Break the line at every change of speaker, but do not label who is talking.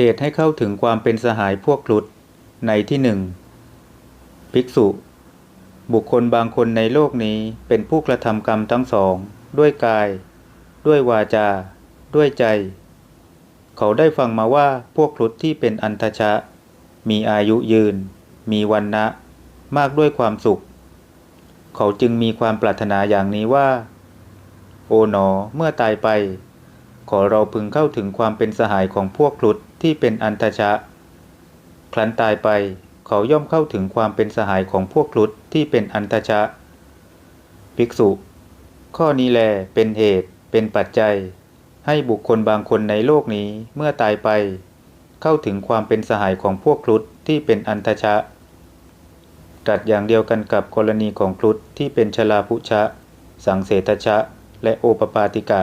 เหตุให้เข้าถึงความเป็นสหายพวกครุฑในที่หนึ่งภิกษุ บุคคลบางคนในโลกนี้เป็นผู้กระทำกรรมทั้งสอง ด้วยกาย ด้วยวาจา ด้วยใจ เขาได้ฟังมาว่าพวกครุฑที่เป็นอันทชะ มีอายุยืน มีวันนะมากด้วยความสุข เขาจึงมีความปรารถนาอย่างนี้ว่า โอ๋หนอเมื่อตายไป ขอเราพึงเข้าถึงความเป็นสหายของพวกครุฑที่เป็นอันทชะ ครั้นตายไปเขาย่อมเข้าถึงความเป็นสหายของพวกครุฑที่เป็นอันทชะ ภิกษุ ข้อนี้แลเป็นเหตุ เป็นปัจจัย ให้บุคคลบางคนในโลกนี้เมื่อตายไป เข้าถึงความเป็นสหายของพวกครุฑที่เป็นอันทชะตรัสอย่างเดียวกันกับกรณีของครุฑที่เป็นชลาภุชะ สังเสทชะ และโอปปาติกะ